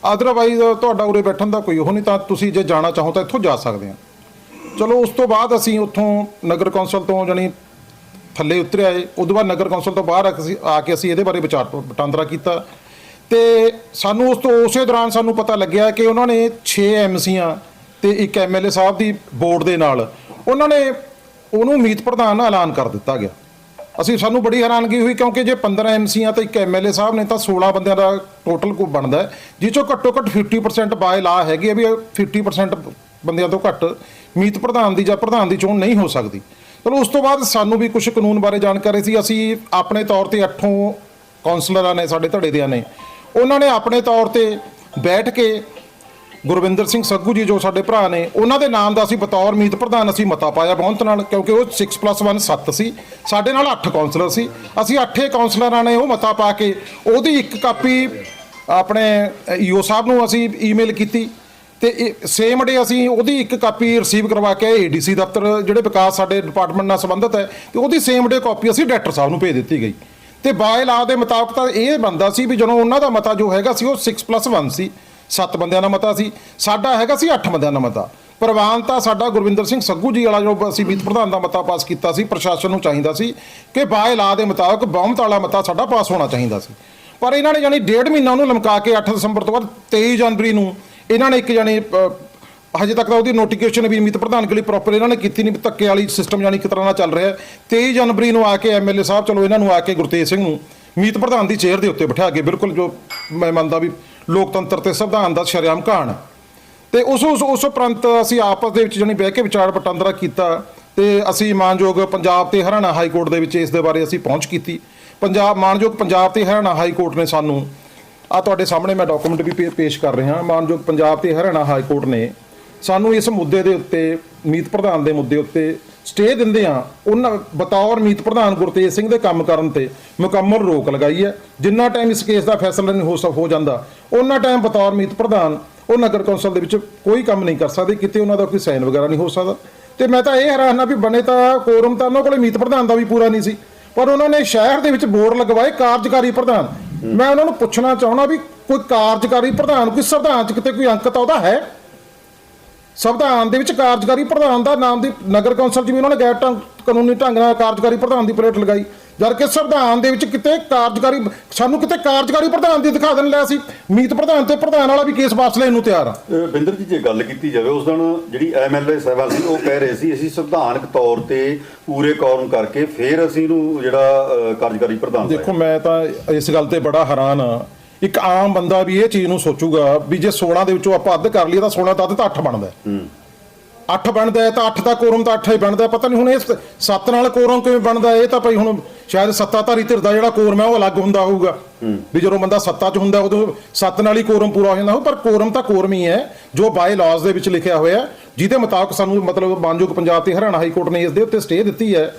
ਅਦਰਵਾਈਜ਼ ਤੁਹਾਡਾ ਉਰੇ ਬੈਠਣ ਦਾ ਕੋਈ ਉਹ ਨਹੀਂ, ਤਾਂ ਤੁਸੀਂ ਜੇ ਜਾਣਾ ਚਾਹੋ ਤਾਂ ਇੱਥੋਂ ਜਾ ਸਕਦੇ ਹੋ ਚਲੋ, ਉਸ ਤੋਂ ਬਾਅਦ ਅਸੀਂ ਉੱਥੋਂ ਨਗਰ ਕੌਂਸਲ ਤੋਂ ਜਾਣੀ ਥੱਲੇ ਉਤਰੇ ਆਏ ਉਦੋਂ ਬਾਅਦ ਨਗਰ ਕੌਂਸਲ ਤੋਂ ਬਾਹਰ ਅਸੀਂ- ਆ ਕੇ ਅਸੀਂ ਇਹਦੇ ਬਾਰੇ ਵਿਚਾਰ ਵਟਾਂਦਰਾ ਕੀਤਾ। ਤੇ ਸਾਨੂੰ ਉਸ ਤੋਂ ਉਸੇ ਦੌਰਾਨ ਸਾਨੂੰ ਪਤਾ ਲੱਗਿਆ ਕਿ ਉਹਨਾਂ ਨੇ 6 ਐਮਸੀਆਂ ਤੇ ਇੱਕ ਐਮਐਲਏ ਸਾਹਿਬ ਦੀ ਬੋਰਡ ਦੇ ਨਾਲ ਉਹਨਾਂ ਨੇ ਉਹਨੂੰ ਮੀਤ ਪ੍ਰਧਾਨ ਐਲਾਨ ਕਰ ਦਿੱਤਾ ਗਿਆ। ਅਸੀਂ ਸਾਨੂੰ ਬੜੀ ਹੈਰਾਨਗੀ ਹੋਈ ਕਿਉਂਕਿ ਜੇ 15 ਐਮਸੀਆਂ ਤੇ ਇੱਕ ਐਮਐਲਏ ਸਾਹਿਬ ਨੇ ਤਾਂ 16 ਬੰਦਿਆਂ ਦਾ ਟੋਟਲ ਕੋ ਬਣਦਾ ਹੈ, ਜਿਸ ਚੋਂ ਘੱਟੋ ਘੱਟ 50% ਬਾਏ ਲਾ ਹੈਗੀ ਹੈ ਵੀ ਇਹ 50% ਬੰਦਿਆਂ ਤੋਂ ਘੱਟ ਮੀਤ ਪ੍ਰਧਾਨ ਦੀ ਜਾਂ ਪ੍ਰਧਾਨ ਦੀ ਚੋਣ ਨਹੀਂ ਹੋ ਸਕਦੀ। ਚਲੋ ਉਸ ਤੋਂ ਬਾਅਦ ਸਾਨੂੰ ਵੀ ਕੁਝ ਕਾਨੂੰਨ ਬਾਰੇ ਜਾਣਕਾਰੀ ਸੀ। ਅਸੀਂ ਆਪਣੇ ਤੌਰ ਤੇ ਅੱਠੋਂ ਕਾਉਂਸਲਰਾਂ ਨੇ ਸਾਡੇ ਧੜੇ ਦਿਆਂ ਨੇ ਉਹਨਾਂ ਨੇ ਆਪਣੇ ਤੌਰ ਤੇ ਬੈਠ ਕੇ ਗੁਰਵਿੰਦਰ ਸਿੰਘ ਸੱਗੂ ਜੀ ਜੋ ਸਾਡੇ ਭਰਾ ਨੇ, ਉਹਨਾਂ ਦੇ ਨਾਮ ਦਾ ਅਸੀਂ ਬਤੌਰ ਮੀਤ ਪ੍ਰਧਾਨ ਅਸੀਂ ਮਤਾ ਪਾਇਆ ਬਹੁਮਤ ਨਾਲ, ਕਿਉਂਕਿ ਉਹ 6+1 7 ਸੀ। ਸਾਡੇ ਨਾਲ 8 ਕਾਉਂਸਲਰ ਸੀ। ਅਸੀਂ 8 ਕਾਉਂਸਲਰਾਂ ਨੇ ਉਹ ਮਤਾ ਪਾ ਕੇ ਉਹਦੀ ਇੱਕ ਕਾਪੀ ਆਪਣੇ ਈਓ ਸਾਹਿਬ ਨੂੰ ਅਸੀਂ ਈਮੇਲ ਕੀਤੀ। ਤੇ ਸੇਮ ਡੇ ਅਸੀਂ ਉਹਦੀ ਇੱਕ ਕਾਪੀ ਰਿਸੀਵ ਕਰਵਾ ਕੇ ਏਡੀਸੀ ਦਫ਼ਤਰ, ਜਿਹੜੇ ਵਿਕਾਸ ਸਾਡੇ ਡਿਪਾਰਟਮੈਂਟ ਨਾਲ ਸੰਬੰਧਿਤ ਹੈ, ਤੇ ਉਹਦੀ ਸੇਮ ਡੇ ਕਾਪੀ ਅਸੀਂ ਡਾਇਰੈਕਟਰ ਸਾਹਿਬ ਨੂੰ ਭੇਜ ਦਿੱਤੀ ਗਈ। ਤੇ ਬਾਏ ਲਾ ਦੇ ਮੁਤਾਬਕ ਤਾਂ ਇਹ ਬੰਦਾ ਸੀ ਵੀ ਜਦੋਂ ਉਹਨਾਂ ਦਾ ਮਤਾ ਜੋ ਹੈਗਾ ਸੀ ਉਹ 6+1 ਸੀ। 7 ਬੰਦਿਆਂ ਦਾ ਮਤਾ ਸੀ, ਸਾਡਾ ਹੈਗਾ ਸੀ 8 ਬੰਦਿਆਂ ਦਾ ਮਤਾ ਪ੍ਰਵਾਨਤਾ ਸਾਡਾ ਗੁਰਵਿੰਦਰ ਸਿੰਘ ਸੱਗੂ ਜੀ ਵਾਲਾ ਜੋ ਅਸੀਂ ਮੀਤ ਪ੍ਰਧਾਨ ਦਾ ਮਤਾ ਪਾਸ ਕੀਤਾ ਸੀ, ਪ੍ਰਸ਼ਾਸਨ ਨੂੰ ਚਾਹੀਦਾ ਸੀ ਕਿ ਬਾਏ ਲਾ ਦੇ ਮੁਤਾਬਕ ਬਹੁਮਤ ਵਾਲਾ ਮਤਾ ਸਾਡਾ ਪਾਸ ਹੋਣਾ ਚਾਹੀਦਾ ਸੀ ਪਰ ਇਹਨਾਂ ਨੇ ਜਾਨੀ ਡੇਢ ਮਹੀਨਾ ਉਹਨੂੰ ਲਮਕਾ ਕੇ 8 ਦਸੰਬਰ ਤੋਂ ਬਾਅਦ 23 ਜਨਵਰੀ ਨੂੰ ਇਹਨਾਂ ਨੇ ਇੱਕ ਜਾਨੀ ਹਜੇ ਤੱਕ ਤਾਂ ਉਹਦੀ ਨੋਟੀਫਿਕੇਸ਼ਨ ਵੀ ਮੀਤ ਪ੍ਰਧਾਨਗੀ ਲਈ ਪ੍ਰੋਪਰ ਇਹਨਾਂ ਨੇ ਕੀਤੀ ਨਹੀਂ, ਵੀ ਧੱਕੇ ਵਾਲੀ ਸਿਸਟਮ ਜਾਨੀ ਇੱਕ ਤਰ੍ਹਾਂ ਨਾਲ ਚੱਲ ਰਿਹਾ ਹੈ। 23 ਜਨਵਰੀ ਨੂੰ ਆ ਕੇ ਐਮਐਲਏ ਸਾਹਿਬ, ਚਲੋ ਇਹਨਾਂ ਨੂੰ ਆ ਕੇ ਗੁਰਤੇਜ ਸਿੰਘ ਨੂੰ ਮੀਤ ਪ੍ਰਧਾਨ ਦੀ ਚੇਅਰ ਦੇ ਉੱਤੇ ਬਿਠਾ ਕੇ ਬਿਲਕੁਲ ਜੋ ਮੈਂ ਮੰਨਦਾ ਵੀ ਲੋਕਤੰਤਰ ਤੇ ਸੰਵਿਧਾਨ ਦਾ ਸ਼ਰੇਆਮ ਕਾਣ ਹੈ ਤੇ ਉਸ ਉਸ ਉਸ ਉਪਰੰਤ ਅਸੀਂ ਆਪਸ ਦੇ ਵਿੱਚ ਜਾਨੀ ਬਹਿ ਕੇ ਵਿਚਾਰ ਵਟਾਂਦਰਾ ਕੀਤਾ ਤੇ ਅਸੀਂ ਮਾਨਯੋਗ ਪੰਜਾਬ ਤੇ ਹਰਿਆਣਾ ਹਾਈ ਕੋਰਟ ਦੇ ਵਿੱਚ ਇਸ ਦੇ ਬਾਰੇ ਅਸੀਂ ਪਹੁੰਚ ਕੀਤੀ। ਪੰਜਾਬ ਮਾਨਯੋਗ ਪੰਜਾਬ ਤੇ ਹਰਿਆਣਾ ਹਾਈ ਕੋਰਟ ਨੇ ਸਾਨੂੰ, ਆ ਤੁਹਾਡੇ ਸਾਹਮਣੇ ਮੈਂ ਡਾਕੂਮੈਂਟ ਵੀ ਪੇ- ਪੇਸ਼ ਕਰ ਰਿਹਾ, ਮਾਨਯੋਗ ਪੰਜਾਬ ਤੇ ਹਰਿਆਣਾ ਹਾਈ ਕੋਰਟ ਨੇ ਸਾਨੂੰ ਇਸ ਮੁੱਦੇ ਦੇ ਉੱਤੇ, ਮੀਤ ਪ੍ਰਧਾਨ ਦੇ ਮੁੱਦੇ ਉੱਤੇ ਸਟੇ ਦਿੰਦੇ ਆ ਉਹਨਾਂ ਬਤੌਰ ਮੀਤ ਪ੍ਰਧਾਨ ਗੁਰਤੇਜ ਸਿੰਘ ਦੇ ਕੰਮ ਕਰਨ ਤੇ ਮੁਕੰਮਲ ਰੋਕ ਲਗਾਈ ਹੈ। ਜਿੰਨਾ ਟਾਈਮ ਇਸ ਕੇਸ ਦਾ ਫੈਸਲਾ ਨਹੀਂ ਹੋ ਸਕ ਹੋ ਜਾਂਦਾ ਉਹਨਾਂ ਟਾਈਮ ਬਤੌਰ ਮੀਤ ਪ੍ਰਧਾਨ ਉਹ ਨਗਰ ਕੌਂਸਲ ਦੇ ਵਿੱਚ ਕੋਈ ਕੰਮ ਨਹੀਂ ਕਰ ਸਕਦੇ। ਕਿਤੇ ਉਹਨਾਂ ਦਾ ਕੋਈ ਸਾਈਨ ਵਗੈਰਾ ਨਹੀਂ ਹੋ ਸਕਦਾ। ਤੇ ਮੈਂ ਤਾਂ ਇਹ ਹੈਰਾਨ ਆ ਵੀ ਬਣੇ ਤਾਂ ਕੋਰਮ ਤਾਂ ਉਹਨਾਂ ਕੋਲੇ ਮੀਤ ਪ੍ਰਧਾਨ ਦਾ ਵੀ ਪੂਰਾ ਨਹੀਂ ਸੀ। ਪਰ ਉਹਨਾਂ ਨੇ ਸ਼ਹਿਰ ਦੇ ਵਿੱਚ ਬੋਰਡ ਲਗਵਾਏ ਕਾਰਜਕਾਰੀ ਪ੍ਰਧਾਨ। ਮੈਂ ਉਹਨਾਂ ਨੂੰ ਪੁੱਛਣਾ ਚਾਹੁੰਦਾ ਵੀ ਕੋਈ ਕਾਰਜਕਾਰੀ ਪ੍ਰਧਾਨ, ਕੋਈ ਸੰਵਿਧਾਨ 'ਚ ਕਿਤੇ ਕੋਈ ਅੰਕ ਤਾਂ ਉਹਦਾ ਹੈ? ਸੰਵਿਧਾਨ ਦੇ ਵਿੱਚ ਕਾਰਜਕਾਰੀ ਪ੍ਰਧਾਨ ਦਾ ਨਾਮ ਦੀ ਨਗਰ ਕੌਂਸਲ 'ਚ ਵੀ ਉਹਨਾਂ ਨੇ ਗੈਰ ਕਾਨੂੰਨੀ ਢੰਗ ਨਾਲ ਕਾਰਜਕਾਰੀ ਪ੍ਰਧਾਨ ਦੀ ਪਲੇਟ ਲਗਾਈ। ਜਦ ਕਿ ਸੰਵਿਧਾਨ ਦੇ ਵਿੱਚ ਕਿਤੇ ਕਾਰਜਕਾਰੀ ਸਾਨੂੰ ਕਿਤੇ ਕਾਰਜਕਾਰੀ ਪ੍ਰਧਾਨ ਦੀ ਦਿਖਾ ਦੇਣ ਲਿਆ ਸੀ। ਮੀਤ ਪ੍ਰਧਾਨ ਤੇ ਪ੍ਰਧਾਨ ਵਾਲਾ ਵੀ ਕੇਸ ਵਾਪਸ ਲੈਣ ਨੂੰ ਤਿਆਰ ਆ। ਬਿੰਦਰ ਜੀ ਜੇ ਗੱਲ ਕੀਤੀ ਜਾਵੇ ਉਸ ਦਿਨ ਜਿਹੜੀ ਐਮਐਲਏ ਸਾਹਿਬਾਂ ਸੀ ਉਹ ਕਹਿ ਰਹੇ ਸੀ ਅਸੀਂ ਸੰਵਿਧਾਨਕ ਤੌਰ ਤੇ ਪੂਰੇ ਕੌਰਮ ਕਰਕੇ ਫਿਰ ਅਸੀਂ ਇਹਨੂੰ ਜਿਹੜਾ ਕਾਰਜਕਾਰੀ ਪ੍ਰਧਾਨ ਦੇਖੋ। ਮੈਂ ਤਾਂ ਇਸ ਗੱਲ ਤੇ ਬੜਾ ਹੈਰਾਨ ਆ ਇੱਕ ਆਮ ਬੰਦਾ ਵੀ ਇਹ ਚੀਜ਼ ਨੂੰ ਸੋਚੂਗਾ ਵੀ ਜੇ 16 ਦੇ ਵਿੱਚੋਂ ਆਪਾਂ ਅੱਧ ਕਰ ਲਈਏ ਤਾਂ 16 ਦਾ ਅੱਧ ਤਾਂ 8 ਬਣਦਾ ਹੈ। 8 ਬਣਦਾ ਹੈ ਤਾਂ 8 ਦਾ ਕੋਰਮ ਤਾਂ 8 ਹੀ ਬਣਦਾ। ਪਤਾ ਨਹੀਂ ਹੁਣ ਇਹ 7 ਨਾਲ ਕੋਰਮ ਕਿਵੇਂ ਬਣਦਾ? ਇਹ ਤਾਂ ਭਾਈ ਹੁਣ ਸ਼ਾਇਦ ਸੱਤਾਧਾਰੀ ਧਿਰ ਦਾ ਜਿਹੜਾ ਕੋਰਮ ਹੈ ਉਹ ਅਲੱਗ ਹੁੰਦਾ ਹੋਊਗਾ। ਵੀ ਜਦੋਂ ਬੰਦਾ ਸੱਤਾ 'ਚ ਹੁੰਦਾ ਉਦੋਂ 7 ਨਾਲ ਹੀ ਕੋਰਮ ਪੂਰਾ ਹੋ ਜਾਂਦਾ। ਹੋ ਪਰ ਕੋਰਮ ਤਾਂ ਕੋਰਮ ਹੀ ਹੈ ਜੋ ਬਾਈ ਲਾਜ਼ ਦੇ ਵਿੱਚ ਲਿਖਿਆ ਹੋਇਆ ਜਿਹਦੇ ਮੁਤਾਬਕ ਸਾਨੂੰ ਮਤਲਬ ਮਾਨਯੋਗ ਪੰਜਾਬ ਤੇ ਹਰਿਆਣਾ ਹਾਈ ਕੋਰਟ ਨੇ ਇਸ ਦੇ ਉੱਤੇ ਸਟੇ ਦਿੱਤੀ ਹੈ।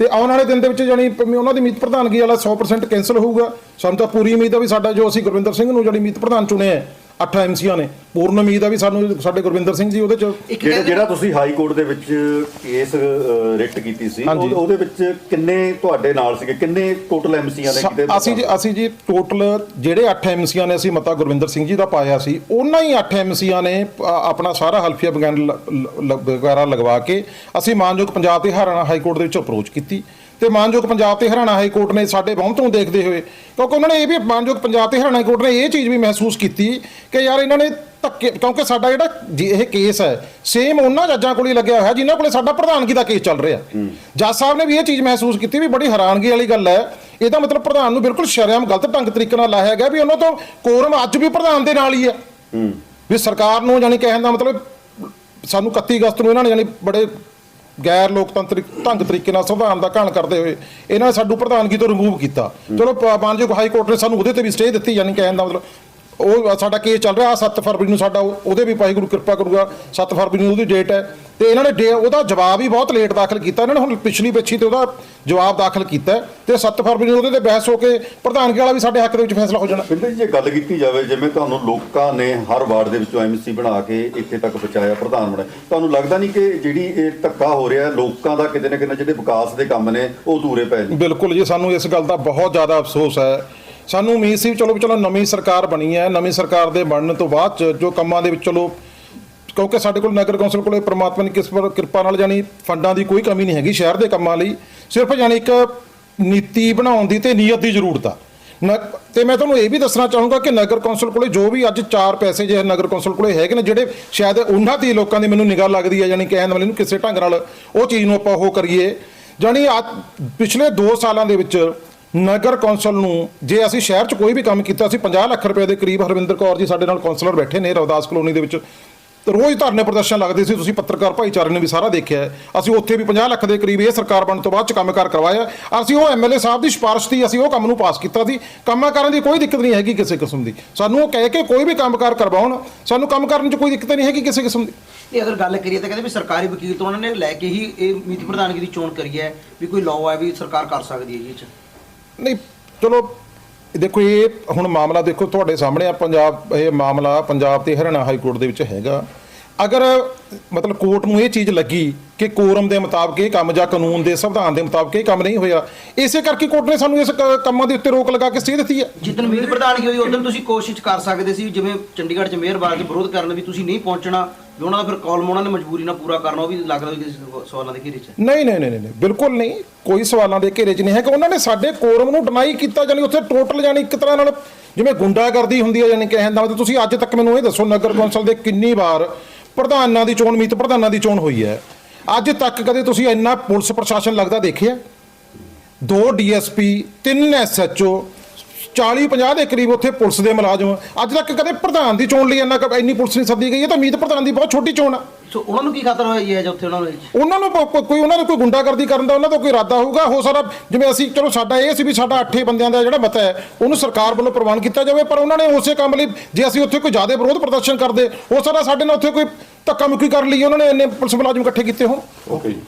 ਤੇ ਆਉਣ ਵਾਲੇ ਦਿਨ ਦੇ ਵਿੱਚ ਜਾਨੀ ਉਹਨਾਂ ਦੀ ਮੀਤ ਪ੍ਰਧਾਨਗੀ ਵਾਲਾ 100% ਕੈਨਸਲ ਹੋਊਗਾ। ਸਾਨੂੰ ਤਾਂ ਪੂਰੀ ਉਮੀਦ ਆ ਵੀ ਸਾਡਾ ਜੋ ਅਸੀਂ ਗੁਰਵਿੰਦਰ ਸਿੰਘ ਨੂੰ ਜਿਹੜੀ ਮੀਤ ਪ੍ਰਧਾਨ ਚੁਣਿਆ ਹੈ 8 ਐਮਸੀਆਂ ਨੇ। ਪੂਰਨ ਉਮੀਦ ਆ ਵੀ ਸਾਨੂੰ ਸਾਡੇ ਗੁਰਵਿੰਦਰ ਸਿੰਘ ਜੀ ਉਹਦੇ ਚ ਜਿਹੜਾ ਜਿਹੜਾ ਤੁਸੀਂ ਹਾਈ ਕੋਰਟ ਦੇ ਵਿੱਚ ਕੇਸ ਰਿਟ ਕੀਤੀ ਸੀ ਹਾਂਜੀ। ਉਹ- ਉਹਦੇ ਵਿੱਚ ਕਿੰਨੇ ਤੁਹਾਡੇ ਨਾਲ ਸੀਗੇ? ਕਿੰਨੇ ਟੋਟਲ ਐਮਸੀਆਂ ਨੇ ਕਿਤੇ ਅਸੀਂ ਜੀ ਅਸੀਂ ਜੀ ਟੋਟਲ ਜਿਹੜੇ 8 ਐਮਸੀਆਂ ਨੇ ਅਸੀਂ ਮਤਾ ਗੁਰਵਿੰਦਰ ਸਿੰਘ ਜੀ ਦਾ ਪਾਇਆ ਸੀ। ਉਹਨਾਂ ਹੀ 8 ਐਮਸੀਆਂ ਨੇ ਅ, ਆਪਣਾ ਸਾਰਾ ਹਲਫੀਆ ਬਗੈਨ ਵਗੈਰਾ ਲਗਵਾ ਕੇ ਅਸੀਂ ਮਾਨਯੋਗ ਪੰਜਾਬ ਤੇ ਹਰਿਆਣਾ ਹਾਈ ਕੋਰਟ ਦੇ ਵਿੱਚ ਅਪਰੋਚ ਕੀਤੀ। ਤੇ ਮਾਨਯੋਗ ਪੰਜਾਬ ਤੇ ਹਰਿਆਣਾ ਹਾਈ ਕੋਰਟ ਨੇ ਸਾਡੇ ਬਹੁਮਤ ਨੂੰ ਦੇਖਦੇ ਹੋਏ ਕਿਉਂਕਿ ਉਹਨਾਂ ਨੇ ਇਹ ਵੀ ਮਾਨਯੋਗ ਪੰਜਾਬ ਤੇ ਹਰਿਆਣਾ ਹਾਈ ਕੋਰਟ ਨੇ ਇਹ ਚੀਜ਼ ਵੀ ਮਹਿਸੂਸ ਕੀਤੀ ਕਿ ਯਾਰ ਇਹਨਾਂ ਨੇ ਧੱਕੇ ਕਿਉਂਕਿ ਸਾਡਾ ਜਿਹੜਾ ਇਹ ਕੇਸ ਹੈ ਸੇਮ ਉਹਨਾਂ ਜੱਜਾਂ ਕੋਲ ਹੀ ਲੱਗਿਆ ਹੋਇਆ ਜਿਨ੍ਹਾਂ ਕੋਲੇ ਸਾਡਾ ਪ੍ਰਧਾਨਗੀ ਦਾ ਕੇਸ ਚੱਲ ਰਿਹਾ। ਜੱਜ ਸਾਹਿਬ ਨੇ ਵੀ ਇਹ ਚੀਜ਼ ਮਹਿਸੂਸ ਕੀਤੀ ਵੀ ਬੜੀ ਹੈਰਾਨਗੀ ਵਾਲੀ ਗੱਲ ਹੈ। ਇਹਦਾ ਮਤਲਬ ਪ੍ਰਧਾਨ ਨੂੰ ਬਿਲਕੁਲ ਸ਼ਰੇਆਮ ਗਲਤ ਢੰਗ ਤਰੀਕੇ ਨਾਲ ਲਾਇਆ ਗਿਆ ਵੀ ਉਹਨਾਂ ਤੋਂ ਕੋਰਮ ਅੱਜ ਵੀ ਪ੍ਰਧਾਨ ਦੇ ਨਾਲ ਹੀ ਹੈ। ਵੀ ਸਰਕਾਰ ਨੂੰ ਯਾਨੀ ਕਹਿਣ ਦਾ ਮਤਲਬ ਸਾਨੂੰ 31 ਅਗਸਤ ਨੂੰ ਇਹਨਾਂ ਨੇ ਯਾਨੀ ਬੜੇ ਗੈਰ ਲੋਕਤੰਤਰਿਕ ਢੰਗ ਤਰੀਕੇ ਨਾਲ ਸੰਵਿਧਾਨ ਦਾ ਘਾਣ ਕਰਦੇ ਹੋਏ, ਇਹਨਾਂ ਨੇ ਸਾਨੂੰ ਪ੍ਰਧਾਨਗੀ ਤੋਂ ਰਿਮੂਵ ਕੀਤਾ। ਚਲੋ ਮਾਨਯੋਗ ਹਾਈ ਕੋਰਟ ਨੇ ਸਾਨੂੰ ਉਹਦੇ ਤੇ ਵੀ ਸਟੇ ਦਿੱਤੀ, ਯਾਨੀ ਕਹਿਣ ਦਾ ਮਤਲਬ, ਉਹ ਸਾਡਾ ਕੇਸ ਚੱਲ ਰਿਹਾ 7 ਫਰਵਰੀ ਨੂੰ ਸਾਡਾ ਉਹ- ਉਹਦੇ ਵੀ ਵਾਹਿਗੁਰੂ ਕਿਰਪਾ ਕਰੂਗਾ 7 ਫਰਵਰੀ ਨੂੰ ਉਹਦੀ ਡੇਟ ਹੈ। ਤੇ ਇਹਨਾਂ ਨੇ ਉਹਦਾ ਜਵਾਬ ਹੀ ਬਹੁਤ ਲੇਟ ਦਾਖਲ ਕੀਤਾ। ਇਹਨਾਂ ਨੇ ਹੁਣ ਪਿਛਲੀ ਪਿੱਛੀ ਤੇ ਉਹਦਾ ਜਵਾਬ ਦਾਖਲ ਕੀਤਾ ਤੇ 7 ਫਰਵਰੀ ਨੂੰ ਉਹਦੇ ਤੇ ਬਹਿਸ ਹੋ ਕੇ ਪ੍ਰਧਾਨਗੀ ਵਾਲਾ ਵੀ ਸਾਡੇ ਹੱਕ ਦੇ ਵਿੱਚ ਫੈਸਲਾ ਹੋ ਜਾਣਾ। ਬਿੰਦਰ ਜੀ ਗੱਲ ਕੀਤੀ ਜਾਵੇ ਜਿਵੇਂ ਤੁਹਾਨੂੰ ਲੋਕਾਂ ਨੇ ਹਰ ਵਾਰਡ ਦੇ ਵਿੱਚੋਂ ਐਮਸੀ ਬਣਾ ਕੇ ਇੱਥੇ ਤੱਕ ਪਹੁੰਚਾਇਆ ਪ੍ਰਧਾਨ ਬਣਾਇਆ ਤੁਹਾਨੂੰ ਲੱਗਦਾ ਨਹੀਂ ਕਿ ਜਿਹੜੀ ਇਹ ਧੱਕਾ ਹੋ ਰਿਹਾ ਲੋਕਾਂ ਦਾ ਕਿਤੇ ਨਾ ਕਿਤੇ ਜਿਹੜੇ ਵਿਕਾਸ ਦੇ ਕੰਮ ਨੇ ਉਹ ਅਧੂਰੇ ਪਏ ਨੇ? ਬਿਲਕੁਲ ਜੀ ਸਾਨੂੰ ਇਸ ਗੱਲ ਦਾ ਬਹੁਤ ਜ਼ਿਆਦਾ ਅਫਸੋਸ ਹੈ। ਸਾਨੂੰ ਉਮੀਦ ਸੀ ਚਲੋ ਵੀ ਚਲੋ ਨਵੀਂ ਸਰਕਾਰ ਬਣੀ ਹੈ ਨਵੀਂ ਸਰਕਾਰ ਦੇ ਬਣਨ ਤੋਂ ਬਾਅਦ ਜੋ ਕੰਮਾਂ ਦੇ ਵਿੱਚ ਚਲੋ ਕਿਉਂਕਿ ਸਾਡੇ ਕੋਲ ਨਗਰ ਕੌਂਸਲ ਕੋਲੇ ਪ੍ਰਮਾਤਮਾ ਦੀ ਕਿਸਮਤ ਕਿਰਪਾ ਨਾਲ ਜਾਨੀ ਫੰਡਾਂ ਦੀ ਕੋਈ ਕਮੀ ਨਹੀਂ ਹੈਗੀ, ਸ਼ਹਿਰ ਦੇ ਕੰਮਾਂ ਲਈ। ਸਿਰਫ ਜਾਨੀ ਇੱਕ ਨੀਤੀ ਬਣਾਉਣ ਦੀ ਤੇ ਨੀਅਤ ਦੀ ਜ਼ਰੂਰਤ ਆ। ਨ- ਤੇ ਮੈਂ ਤੁਹਾਨੂੰ ਇਹ ਵੀ ਦੱਸਣਾ ਚਾਹੂੰਗਾ ਕਿ ਨਗਰ ਕੌਂਸਲ ਕੋਲੇ ਜੋ ਵੀ ਅੱਜ ਚਾਰ ਪੈਸੇ ਜੇ ਨਗਰ ਕੌਂਸਲ ਕੋਲੇ ਹੈਗੇ ਨੇ, ਜਿਹੜੇ ਸ਼ਾਇਦ ਉਹਨਾਂ ਦੀ ਲੋਕਾਂ ਦੀ ਮੈਨੂੰ ਨਿਗਾਹ ਲੱਗਦੀ ਹੈ ਜਾਨੀ ਕਹਿਣ ਵਾਲੇ ਨੂੰ ਕਿਸੇ ਢੰਗ ਨਾਲ ਉਹ ਚੀਜ਼ ਨੂੰ ਆਪਾਂ ਉਹ ਕਰੀਏ। ਜਾਨੀ ਅੱਜ ਪਿਛਲੇ 2 ਸਾਲਾਂ ਦੇ ਵਿੱਚ ਨਗਰ ਕੌਂਸਲ ਨੂੰ ਜੇ ਅਸੀਂ ਸ਼ਹਿਰ 'ਚ ਕੋਈ ਵੀ ਕੰਮ ਕੀਤਾ, ਅਸੀਂ 50 ਲੱਖ ਰੁਪਏ ਦੇ ਕਰੀਬ ਹਰਵਿੰਦਰ ਕੌਰ ਜੀ ਸਾਡੇ ਨਾਲ ਕੌਂਸਲਰ ਬੈਠੇ ਨੇ ਰਵਦਾਸ ਕਲੋਨੀ ਦੇ ਵਿੱਚ। ਰੋਜ਼ ਧਰਨੇ ਪ੍ਰਦਰਸ਼ਨ ਲੱਗਦੇ ਸੀ ਤੁਸੀਂ ਪੱਤਰਕਾਰ ਭਾਈਚਾਰੇ ਨੇ ਵੀ ਸਾਰਾ ਦੇਖਿਆ। ਅਸੀਂ ਉੱਥੇ ਵੀ 50 ਲੱਖ ਦੇ ਕਰੀਬ ਇਹ ਸਰਕਾਰ ਬਣਨ ਤੋਂ ਬਾਅਦ ਚ ਕੰਮਕਾਰ ਕਰਵਾਇਆ ਅਸੀਂ ਉਹ ਐਮਐਲਏ ਸਾਹਿਬ ਦੀ ਸਿਫਾਰਿਸ਼ ਦੀ ਅਸੀਂ ਉਹ ਕੰਮ ਨੂੰ ਪਾਸ ਕੀਤਾ ਸੀ। ਕੰਮਾਂ ਕਰਨ ਦੀ ਕੋਈ ਦਿੱਕਤ ਨਹੀਂ ਹੈਗੀ ਕਿਸੇ ਕਿਸਮ ਦੀ। ਸਾਨੂੰ ਉਹ ਕਹਿ ਕੇ ਕੋਈ ਵੀ ਕੰਮਕਾਰ ਕਰਵਾਉਣ ਸਾਨੂੰ ਕੰਮ ਕਰਨ 'ਚ ਕੋਈ ਦਿੱਕਤ ਨਹੀਂ ਹੈਗੀ ਕਿਸੇ ਕਿਸਮ ਦੀ। ਇਹ ਅਗਰ ਗੱਲ ਕਰੀਏ ਤਾਂ ਕਹਿੰਦੇ ਵੀ ਸਰਕਾਰੀ ਵਕੀਲ ਤੋਂ ਉਹਨਾਂ ਨੇ ਲੈ ਕੇ ਹੀ ਇਹ ਮੀਤ ਪ੍ਰਧਾਨਗੀ ਦੀ ਚੋਣ ਕਰੀ ਹੈ ਵੀ ਕੋਈ ਲਾਅ ਹੈ ਵੀ ਸਰਕਾਰ ਕਰ ਸਕਦੀ ਹੈ ਇਹ ਚ। ਨਹੀਂ ਚਲੋ ਦੇਖੋ, ਇਹ ਹੁਣ ਮਾਮਲਾ ਦੇਖੋ ਤੁਹਾਡੇ ਸਾਹਮਣੇ ਆ, ਪੰਜਾਬ, ਇਹ ਮਾਮਲਾ ਪੰਜਾਬ ਤੇ ਹਰਿਆਣਾ ਹਾਈ ਕੋਰਟ ਦੇ ਵਿੱਚ ਹੈਗਾ। ਅਗਰ ਮਤਲਬ ਕੋਰਟ ਨੂੰ ਇਹ ਚੀਜ਼ ਲੱਗੀ ਕਿ ਕੋਰਮ ਦੇ ਮੁਤਾਬਕ ਇਹ ਕੰਮ ਜਾਂ ਕਾਨੂੰਨ ਦੇ ਸੰਵਿਧਾਨ ਦੇ ਮੁਤਾਬਕ ਇਹ ਕੰਮ ਨਹੀਂ ਹੋਇਆ, ਇਸੇ ਕਰਕੇ ਕੋਰਟ ਨੇ ਸਾਨੂੰ ਇਸ ਕੰਮਾਂ ਦੇ ਉੱਤੇ ਰੋਕ ਲਗਾ ਕੇ ਸਟੇ ਦਿੱਤੀ ਹੈ। ਜਿੱਦਣ ਮੀਤ ਪ੍ਰਧਾਨਗੀ ਹੋਈ, ਉਦੋਂ ਤੁਸੀਂ ਕੋਸ਼ਿਸ਼ ਕਰ ਸਕਦੇ ਸੀ, ਜਿਵੇਂ ਚੰਡੀਗੜ੍ਹ 'ਚ ਮੇਅਰ ਬਾਗ 'ਚ ਵਿਰੋਧ ਕਰਨ ਵੀ ਤੁਸੀਂ ਨਹੀਂ ਪਹੁੰਚਣਾ ਵੀ ਉਹਨਾਂ ਦਾ ਫਿਰ ਕਾਲਮ ਉਹਨਾਂ ਨੇ ਮਜਬੂਰੀ ਨਾਲ ਪੂਰਾ ਕਰਨਾ, ਉਹ ਵੀ ਲੱਗਦਾ ਵੀ ਕਿਸੇ ਸਵਾਲਾਂ ਦੇ ਘੇਰੇ 'ਚ। ਨਹੀਂ ਨਹੀਂ ਨਹੀਂ ਨਹੀਂ, ਬਿਲਕੁਲ ਨਹੀਂ। ਕੋਈ ਸਵਾਲਾਂ ਦੇ ਘੇਰੇ 'ਚ ਨਹੀਂ ਹੈ ਕਿ ਉਹਨਾਂ ਨੇ ਸਾਡੇ ਕੋਰਮ ਨੂੰ ਡਿਨਾਈ ਕੀਤਾ ਜਾਨੀ ਉੱਥੇ ਟੋਟਲ ਜਾਨੀ ਇੱਕ ਤਰ੍ਹਾਂ ਨਾਲ ਜਿਵੇਂ ਗੁੰਡਾਗਰਦੀ ਹੁੰਦੀ ਹੈ ਜਾਨੀ ਕਹਿਣ ਦਾ ਮਤਲਬ ਤੁਸੀਂ ਅੱਜ ਤੱਕ ਮੈਨੂੰ ਇਹ ਦੱਸੋ, ਨਗਰ ਕੌਂਸਲ ਦੇ ਕਿੰਨੀ ਵਾਰ ਪ੍ਰਧਾਨਾਂ ਦੀ ਚੋਣ, ਮੀਤ ਪ੍ਰਧਾਨਾਂ ਦੀ ਚੋਣ ਹੋਈ ਹੈ? ਅੱਜ ਤੱਕ ਕਦੇ ਤੁਸੀਂ ਇੰਨਾ ਪੁਲਿਸ ਪ੍ਰਸ਼ਾਸਨ ਲੱਗਦਾ ਦੇਖਿਆ? ਦੋ ਡੀਐਸਪੀ ਤਿੰਨ ਐਸਐਚਓ 40 50 ਦੇ ਕਰੀਬ ਉੱਥੇ ਪੁਲਿਸ ਦੇ ਮੁਲਾਜ਼ਮ। ਅੱਜ ਤੱਕ ਕਦੇ ਪ੍ਰਧਾਨ ਦੀ ਚੋਣ ਲਈ ਇੰਨਾ ਕੁ- ਇੰਨੀ ਪੁਲਿਸ ਨਹੀਂ ਸੱਦੀ ਗਈ। ਇਹ ਤਾਂ ਮੀਤ ਪ੍ਰਧਾਨ ਦੀ ਬਹੁਤ ਛੋਟੀ ਚੋਣ ਆ। ਸੋ ਉਹਨਾਂ ਨੂੰ ਕੀ ਖਤਰਾ ਹੋਇਆ ਜੀ ਇਹ ਜਿਹਾ ਉੱਥੇ ਉਹਨਾਂ ਨੂੰ ਉਹਨਾਂ ਨੂੰ ਕੋ- ਕੋ- ਕੋਈ ਉਹਨਾਂ ਨੂੰ ਕੋਈ ਗੁੰਡਾਗਰਦੀ ਕਰਨ ਦਾ ਉਹਨਾਂ ਦਾ ਕੋਈ ਇਰਾਦਾ ਹੋਊਗਾ? ਹੋ ਸਾਰਾ ਜਿਵੇਂ ਅਸੀਂ ਚਲੋ ਸਾਡਾ ਇਹ ਸੀ ਵੀ ਸਾਡਾ 8 ਬੰਦਿਆਂ ਦਾ ਜਿਹੜਾ ਮਤਾ ਹੈ ਉਹਨੂੰ ਸਰਕਾਰ ਵੱਲੋਂ ਪ੍ਰਵਾਨ ਕੀਤਾ ਜਾਵੇ ਪਰ ਉਹਨਾਂ ਨੇ ਉਸੇ ਕੰਮ ਲਈ ਜੇ ਅਸੀਂ ਉੱਥੇ ਕੋਈ ਜ਼ਿਆਦਾ ਵਿਰੋਧ ਪ੍ਰਦਰਸ਼ਨ ਕਰਦੇ ਹੋ ਸਕਦਾ ਸਾਡੇ ਨਾਲ ਉੱਥੇ ਕੋਈ ਧੱਕਾ ਮੁੱਕੀ ਕਰ ਲਈ ਉਹਨਾਂ ਨੇ ਇੰਨੇ ਪੁਲਿਸ ਮੁਲਾਜ਼ਮ ਇਕੱਠੇ ਕੀਤੇ ਹੋਣ। ਓਕੇ ਜੀ